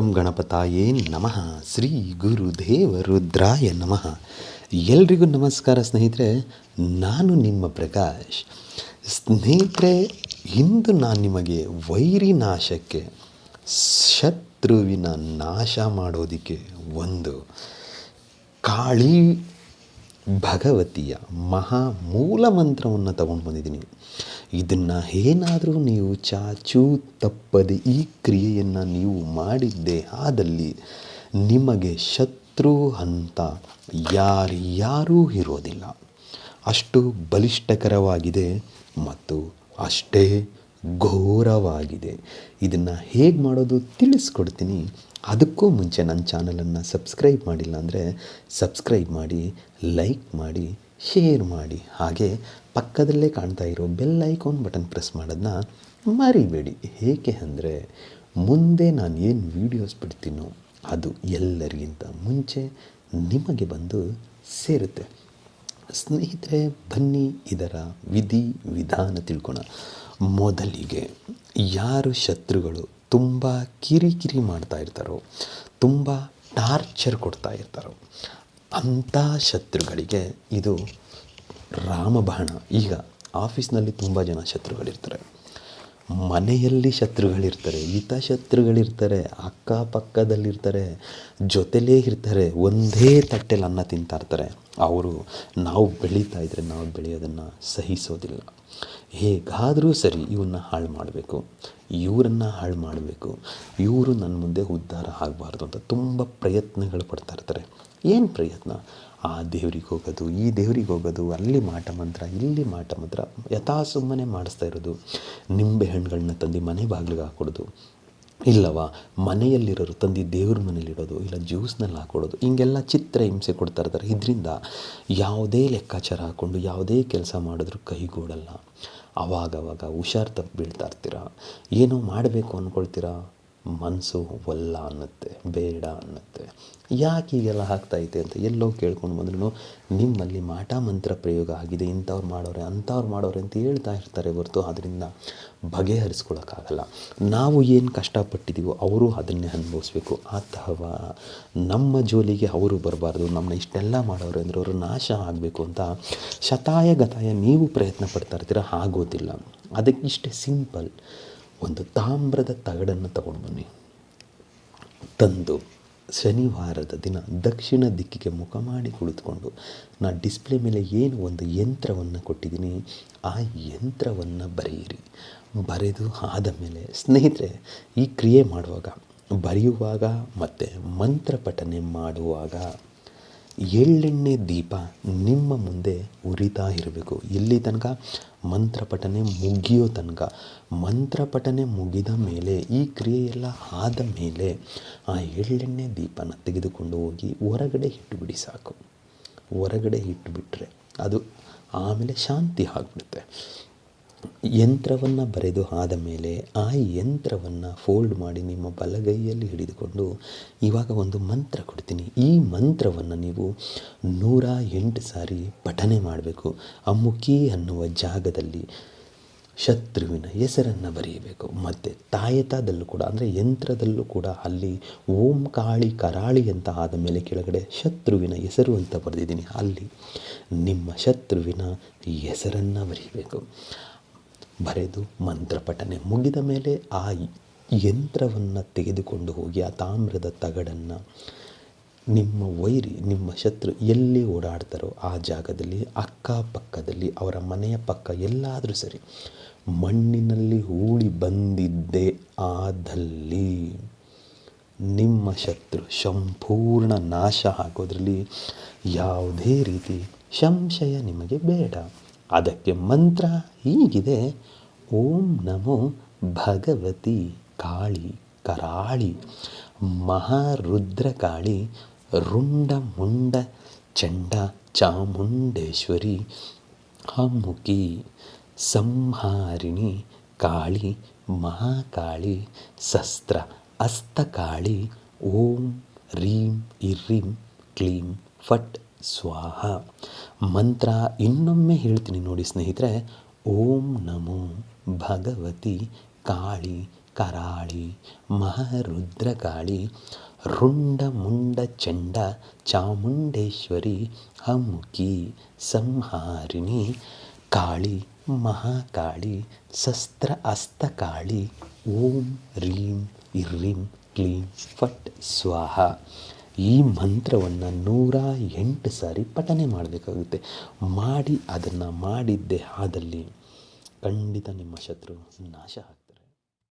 ಓಂ ಗಣಪತಾಯೇ ನಮಃ. ಶ್ರೀ ಗುರುದೇವ ರುದ್ರಾಯ ನಮಃ. ಎಲ್ರಿಗೂ ನಮಸ್ಕಾರ ಸ್ನೇಹಿತರೆ, ನಾನು ನಿಮ್ಮ ಪ್ರಕಾಶ್. ಸ್ನೇಹಿತರೆ, ಇಂದು ನಾನು ನಿಮಗೆ ವೈರಿ ನಾಶಕ್ಕೆ ಶತ್ರುವಿನ ನಾಶ ಮಾಡೋದಕ್ಕೆ ಒಂದು ಕಾಳಿ ಭಗವತಿಯ ಮಹಾ ಮೂಲ ಮಂತ್ರವನ್ನು ತಗೊಂಡು ಬಂದಿದ್ದೀನಿ. ಇದನ್ನು ಏನಾದರೂ ನೀವು ಚಾಚೂ ತಪ್ಪದೆ ಈ ಕ್ರಿಯೆಯನ್ನು ನೀವು ಮಾಡಿದ್ದೇ ಆದಲ್ಲಿ ನಿಮಗೆ ಶತ್ರು ಅಂತ ಯಾರ್ಯಾರೂ ಇರೋದಿಲ್ಲ. ಅಷ್ಟು ಬಲಿಷ್ಠಕರವಾಗಿದೆ ಮತ್ತು ಅಷ್ಟೇ ಘೋರವಾಗಿದೆ ಇದನ್ನು ಹೇಗೆ ಮಾಡೋದು ತಿಳಿಸ್ಕೊಡ್ತೀನಿ. ಅದಕ್ಕೂ ಮುಂಚೆ ನನ್ನ ಚಾನಲನ್ನು ಸಬ್ಸ್ಕ್ರೈಬ್ ಮಾಡಿಲ್ಲ ಅಂದರೆ ಸಬ್ಸ್ಕ್ರೈಬ್ ಮಾಡಿ, ಲೈಕ್ ಮಾಡಿ, ಶೇರ್ ಮಾಡಿ. ಹಾಗೆ ಪಕ್ಕದಲ್ಲೇ ಕಾಣ್ತಾ ಇರೋ ಬೆಲ್ ಐಕಾನ್ ಬಟನ್ ಪ್ರೆಸ್ ಮಾಡೋದನ್ನ ಮರಿಬೇಡಿ. ಏಕೆ ಅಂದರೆ ಮುಂದೆ ನಾನು ಏನು ವೀಡಿಯೋಸ್ ಬಿಡ್ತೀನೋ ಅದು ಎಲ್ಲರಿಗಿಂತ ಮುಂಚೆ ನಿಮಗೆ ಬಂದು ಸೇರುತ್ತೆ. ಸ್ನೇಹಿತರೆ, ಬನ್ನಿ, ಇದರ ವಿಧಿ ವಿಧಾನ ತಿಳ್ಕೊಣ ಮೊದಲಿಗೆ ಯಾರು ಶತ್ರುಗಳು ತುಂಬ ಕಿರಿಕಿರಿ ಮಾಡ್ತಾ ಇರ್ತಾರೋ, ತುಂಬ ಟಾರ್ಚರ್ ಕೊಡ್ತಾ ಇರ್ತಾರೋ, ಅಂಥ ಶತ್ರುಗಳಿಗೆ ಇದು ರಾಮಬಾಣ. ಈಗ ಆಫೀಸ್ನಲ್ಲಿ ತುಂಬ ಜನ ಶತ್ರುಗಳಿರ್ತಾರೆ. ಮನೆಯಲ್ಲಿ ಶತ್ರುಗಳಿರ್ತಾರೆ ಹಿತ ಶತ್ರುಗಳಿರ್ತಾರೆ ಅಕ್ಕಪಕ್ಕದಲ್ಲಿರ್ತಾರೆ ಜೊತೆಲೇ ಇರ್ತಾರೆ, ಒಂದೇ ತಟ್ಟೆಲಿ ಅನ್ನ ತಿಂತಾ ಇರ್ತಾರೆ. ಅವರು ನಾವು ಬೆಳೀತಾ ಇದ್ದರೆ ನಾವು ಬೆಳೆಯೋದನ್ನು ಸಹಿಸೋದಿಲ್ಲ. ಹೇಗಾದರೂ ಸರಿ ಇವನ್ನ ಹಾಳು ಮಾಡಬೇಕು, ಇವರನ್ನು ಹಾಳು ಮಾಡಬೇಕು, ಇವರು ನನ್ನ ಮುಂದೆ ಉದ್ಧಾರ ಆಗಬಾರ್ದು ಅಂತ ತುಂಬ ಪ್ರಯತ್ನಗಳು ಪಡ್ತಾ ಇರ್ತಾರೆ. ಏನು ಪ್ರಯತ್ನ? ಆ ದೇವ್ರಿಗೆ ಹೋಗೋದು, ಈ ದೇವ್ರಿಗೆ ಹೋಗೋದು, ಅಲ್ಲಿ ಮಾಟ ಮಂತ್ರ, ಇಲ್ಲಿ ಮಾಟ ಮಂತ್ರ, ಯಥಾ ಸುಮ್ಮನೆ ಮಾಡಿಸ್ತಾ ಇರೋದು. ನಿಂಬೆ ಹಣ್ಣುಗಳನ್ನ ತಂದು ಮನೆ ಬಾಗಿಲಿಗೆ ಹಾಕೊಡೋದು ಇಲ್ಲವ, ಮನೆಯಲ್ಲಿರೋರು ತಂದು ದೇವ್ರ ಮನೇಲಿಡೋದು ಇಲ್ಲ ಜ್ಯೂಸ್ನಲ್ಲಿ ಹಾಕೊಡೋದು ಹಿಂಗೆಲ್ಲ ಚಿತ್ರ ಹಿಂಸೆ ಕೊಡ್ತಾ ಇರ್ತಾರೆ. ಇದರಿಂದ ಯಾವುದೇ ಲೆಕ್ಕಾಚಾರ ಹಾಕ್ಕೊಂಡು, ಯಾವುದೇ ಕೆಲಸ ಮಾಡಿದ್ರೂ ಕೈಗೂಡಲ್ಲ. ಅವಾಗವಾಗ ಹುಷಾರು ತಪ್ಪು ಬೀಳ್ತಾ ಇರ್ತೀರ? ಏನೋ ಮಾಡಬೇಕು ಅಂದ್ಕೊಳ್ತೀರಾ ಮನಸ್ಸು ಒಲ್ಲ ಅನ್ನುತ್ತೆ, ಬೇಡ ಅನ್ನುತ್ತೆ. ಯಾಕೆ ಹೀಗೆಲ್ಲ ಆಗ್ತೈತೆ ಅಂತ ಎಲ್ಲೋ ಕೇಳ್ಕೊಂಡು ಬಂದ್ರೂ ನಿಮ್ಮಲ್ಲಿ ಮಾಟ ಮಂತ್ರ ಪ್ರಯೋಗ ಆಗಿದೆ, ಇಂಥವ್ರು ಮಾಡೋರೆ, ಅಂಥವ್ರು ಮಾಡೋರೆ ಅಂತ ಹೇಳ್ತಾ ಇರ್ತಾರೆ ಹೊರತು ಅದರಿಂದ ಬಗೆಹರಿಸ್ಕೊಳಕ್ಕಾಗಲ್ಲ. ನಾವು ಏನು ಕಷ್ಟಪಟ್ಟಿದ್ದೀವೋ ಅವರು ಅದನ್ನೇ ಅನುಭವಿಸ್ಬೇಕು. ಅಥವಾ ನಮ್ಮ ಜೋಲಿಗೆ ಅವರು ಬರಬಾರ್ದು ನಮ್ಮನ್ನ ಇಷ್ಟೆಲ್ಲ ಮಾಡೋರು ಅಂದರೆ ಅವರು ನಾಶ ಆಗಬೇಕು ಅಂತ ಶತಾಯ ಗತಾಯ ನೀವು ಪ್ರಯತ್ನ ಪಡ್ತಾ ಇರ್ತೀರ, ಆಗೋದಿಲ್ಲ. ಅದಕ್ಕಿಷ್ಟೇ ಸಿಂಪಲ್. ಒಂದು ತಾಮ್ರದ ತಗಡನ್ನು ತಗೊಂಡು ಬನ್ನಿ. ತಂದು ಶನಿವಾರದ ದಿನ ದಕ್ಷಿಣ ದಿಕ್ಕಿಗೆ ಮುಖ ಮಾಡಿ ಕುಳಿತುಕೊಂಡು ನಾ ಡಿಸ್ಪ್ಲೇ ಮೇಲೆ ಏನು ಒಂದು ಯಂತ್ರವನ್ನು ಕೊಟ್ಟಿದ್ದೀನಿ, ಆ ಯಂತ್ರವನ್ನು ಬರೆಯಿರಿ. ಬರೆದು ಆದ ಮೇಲೆ ಸ್ನೇಹಿತರೆ, ಈ ಕ್ರಿಯೆ ಮಾಡುವಾಗ, ಬರೆಯುವಾಗ ಮತ್ತು ಮಂತ್ರ ಪಠನೆ ಮಾಡುವಾಗ ಎಳ್ಳೆಣ್ಣೆ ದೀಪ ನಿಮ್ಮ ಮುಂದೆ ಉರಿತಾ ಇರಬೇಕು. ಎಲ್ಲಿ ತನಕ ಮಂತ್ರ ಪಠನೆ ಮುಗಿಯೋ ತನಕ. ಮಂತ್ರ ಪಠನೆ ಮುಗಿದ ಮೇಲೆ, ಈ ಕ್ರಿಯೆಯೆಲ್ಲ ಆದ ಮೇಲೆ ಆ ಎಳ್ಳೆಣ್ಣೆ ದೀಪನ ತೆಗೆದುಕೊಂಡು ಹೋಗಿ ಹೊರಗಡೆ ಇಟ್ಟುಬಿಡಿ ಸಾಕು. ಹೊರಗಡೆ ಇಟ್ಟುಬಿಟ್ರೆ ಅದು ಆಮೇಲೆ ಶಾಂತಿ ಆಗಿಬಿಡುತ್ತೆ. ಯಂತ್ರವನ್ನು ಬರೆದು ಆದ ಮೇಲೆ ಆ ಯಂತ್ರವನ್ನು ಫೋಲ್ಡ್ ಮಾಡಿ ನಿಮ್ಮ ಬಲಗೈಯಲ್ಲಿ ಹಿಡಿದುಕೊಂಡು ಇವಾಗ ಒಂದು ಮಂತ್ರ ಕೊಡ್ತೀನಿ. ಈ ಮಂತ್ರವನ್ನು ನೀವು ನೂರ ಎಂಟು ಸಾರಿ ಪಠನೆ ಮಾಡಬೇಕು. ಅಮ್ಮುಖಿ ಅನ್ನುವ ಜಾಗದಲ್ಲಿ ಶತ್ರುವಿನ ಹೆಸರನ್ನು ಬರೆಯಬೇಕು. ಮತ್ತು ತಾಯತದಲ್ಲೂ ಕೂಡ, ಅಂದರೆ ಯಂತ್ರದಲ್ಲೂ ಕೂಡ ಅಲ್ಲಿ ಓಂ ಕಾಳಿ ಕರಾಳಿ ಅಂತ ಆದ ಮೇಲೆ ಕೆಳಗಡೆ ಶತ್ರುವಿನ ಹೆಸರು ಅಂತ ಬರೆದಿದ್ದೀನಿ. ಅಲ್ಲಿ ನಿಮ್ಮ ಶತ್ರುವಿನ ಹೆಸರನ್ನು ಬರೀಬೇಕು. ಬರೆದು ಮಂತ್ರ ಪಠನೆ ಮುಗಿದ ಮೇಲೆ ಆ ಯಂತ್ರವನ್ನು ತೆಗೆದುಕೊಂಡು ಹೋಗಿ ಆ ತಾಮ್ರದ ತಗಡನ್ನು ನಿಮ್ಮ ವೈರಿ, ನಿಮ್ಮ ಶತ್ರು ಎಲ್ಲಿ ಓಡಾಡ್ತಾರೋ ಆ ಜಾಗದಲ್ಲಿ, ಅಕ್ಕಪಕ್ಕದಲ್ಲಿ, ಅವರ ಮನೆಯ ಪಕ್ಕ ಎಲ್ಲಾದರೂ ಸರಿ, ಮಣ್ಣಿನಲ್ಲಿ ಹೂಳಿ ಬಂದಿದ್ದೇ ಆದಲ್ಲಿ ನಿಮ್ಮ ಶತ್ರು ಸಂಪೂರ್ಣ ನಾಶ ಆಗೋದ್ರಲ್ಲಿ ಯಾವುದೇ ರೀತಿ ಸಂಶಯ ನಿಮಗೆ ಬೇಡ. ಅದಕ್ಕೆ ಮಂತ್ರ ಹೀಗಿದೆ. ಓಂ ನಮೋ ಭಗವತಿ ಕಾಳಿ ಕರಾಳಿ, ಮಹಾರುದ್ರಕಾಳಿ ರುಂಡ ಮುಂಡ ಚಂಡ ಚಾಮುಂಡೇಶ್ವರಿ ಹಮ್ಮುಖಿ ಸಂಹಾರಿಣಿ ಕಾಳಿ, ಮಹಾಕಾಳಿ ಶಸ್ತ್ರ ಅಸ್ತಕಾಳಿ, ಓಂ ರೀಂ ಇರ್ರೀಂ ಕ್ಲೀಂ ಫಟ್ ಸ್ವಾಹ. ಮಂತ್ರ ಇನ್ನೊಮ್ಮೆ ಹೇಳ್ತೀನಿ ನೋಡಿ ಸ್ನೇಹಿತರೆ. ಓಂ ನಮೋ ಭಗವತಿ ಕಾಳಿ ಕರಾಳಿ ಮಹಾರುದ್ರಕಾಳಿ ರುಂಡ ಮುಂಡ ಚಂಡ ಚಾಮುಂಡೇಶ್ವರಿ ಅಮುಕಿ ಸಂಹಾರಿಣಿ ಕಾಳಿ ಮಹಾಕಾಳಿ ಶಸ್ತ್ರ ಅಸ್ತಕಾಳಿ ಓಂ ರೀಂ ಇರ್ರೀಂ ಕ್ಲೀಂ ಫಟ್ ಸ್ವಾಹ. ಈ ಮಂತ್ರವನ್ನು ನೂರ ಎಂಟು ಸಾರಿ ಪಠನೆ ಮಾಡಬೇಕಾಗುತ್ತೆ. ಮಾಡಿ ಅದನ್ನು ಮಾಡಿದ್ದೇ ಆದಲ್ಲಿ ಖಂಡಿತ ನಿಮ್ಮ ಶತ್ರು ನಾಶ ಆಗ್ತಾರೆ